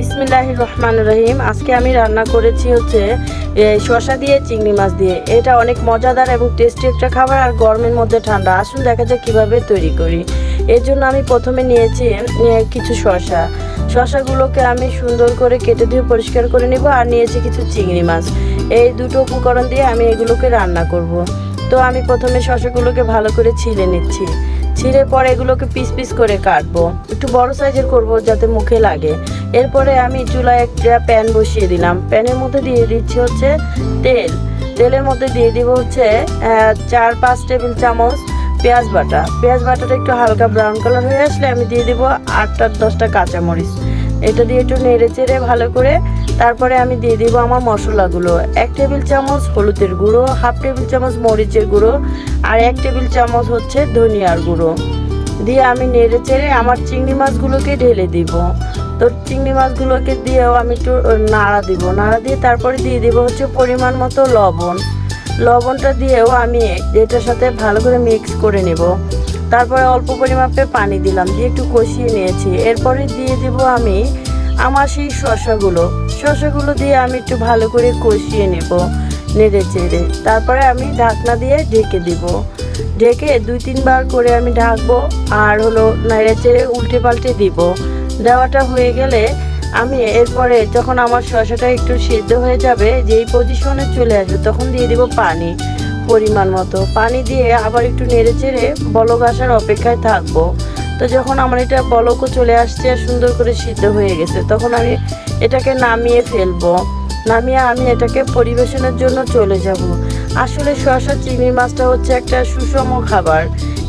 বিসমিল্লাহ রহমান রহিম। আজকে আমি রান্না করেছি হচ্ছে শসা দিয়ে চিংড়ি মাছ দিয়ে। এটা অনেক মজাদার এবং টেস্টি একটা খাবার আর গরমের মধ্যে ঠান্ডা। আসুন দেখা যাক কীভাবে তৈরি করি। এর জন্য আমি প্রথমে নিয়েছি কিছু শসা। শসাগুলোকে আমি সুন্দর করে কেটে দিয়ে পরিষ্কার করে নেব আর নিয়েছি কিছু চিংড়ি মাছ। এই দুটো উপকরণ দিয়ে আমি এগুলোকে রান্না করব। তো আমি প্রথমে শসাগুলোকে ভালো করে ছিলে নিচ্ছি। ছিঁড়ে পরে এগুলোকে পিস পিস করে কাটবো। একটু বড় সাইজের করব যাতে মুখে লাগে। এরপরে আমি চুলায় একটা প্যান বসিয়ে দিলাম। প্যানের মধ্যে দিয়ে দিচ্ছি হচ্ছে তেল। তেলের মধ্যে দিয়ে দিব হচ্ছে চার, পাঁচ টেবিল চামচ পেঁয়াজ বাটা। পেঁয়াজ বাটাটা একটু হালকা ব্রাউন কালার হয়ে আসলে আমি দিয়ে দিব আটটা, দশটা কাঁচামরিচ। এটা দিয়ে একটু নেড়ে চেড়ে ভালো করে তারপরে আমি দিয়ে দিব আমার মশলাগুলো। এক টেবিল চামচ হলুদের গুঁড়ো, হাফ টেবিল চামচ মরিচের গুঁড়ো আর এক টেবিল চামচ হচ্ছে ধনিয়ার গুঁড়ো। দিয়ে আমি নেড়ে চেড়ে আমার চিংড়ি মাছগুলোকে ঢেলে দিব। তো চিংড়ি মাছগুলোকে দিয়েও আমি একটু নাড়া দিব। নাড়া দিয়ে তারপরে দিয়ে দিব হচ্ছে পরিমাণ মতো লবণ। লবণটা দিয়েও আমি এটার সাথে ভালো করে মিক্স করে নেব। তারপরে অল্প পরিমাপে পানি দিলাম, দিয়ে একটু কষিয়ে নিয়েছি। এরপরে দিয়ে দিব আমি আমার সেই শসাগুলো। শসাগুলো দিয়ে আমি একটু ভালো করে কষিয়ে নেব নেড়ে চেড়ে তারপরে আমি ঢাকনা দিয়ে ঢেকে দিব। ঢেকে দুই, তিনবার করে আমি ঢাকবো আর হলো নেড়ে চেড়ে উল্টে পাল্টে দিব। দেওয়াটা হয়ে গেলে আমি এরপরে যখন আমার শসাটা একটু সিদ্ধ হয়ে যাবে, যেই পজিশনে চলে আসবে, তখন দিয়ে দিব পানি পরিমাণ মতো। পানি দিয়ে আবার একটু নেড়ে চেড়ে বলক আসার অপেক্ষায় থাকব। তো যখন আমার এটা বলকও চলে আসছে আর সুন্দর করে সিদ্ধ হয়ে গেছে, তখন আমি এটাকে নামিয়ে ফেলব। নামিয়ে, আমি এটাকে পরিবেশনের জন্য চলে যাব। আসলে শসা চিংড়ি মাছটা হচ্ছে একটা সুষম খাবার।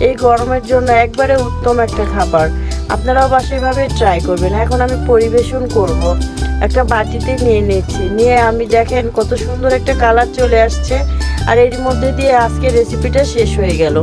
এই গরমের জন্য একবারে উত্তম একটা খাবার। আপনারাও বাসায় এভাবে ট্রাই করবেন। এখন আমি পরিবেশন করব। একটা বাটিতে নিয়ে নিচ্ছি। নিয়ে আমি দেখেন কত সুন্দর একটা কালার চলে আসছে। আর এর মধ্যে দিয়ে আজকে রেসিপিটা শেষ হয়ে গেল।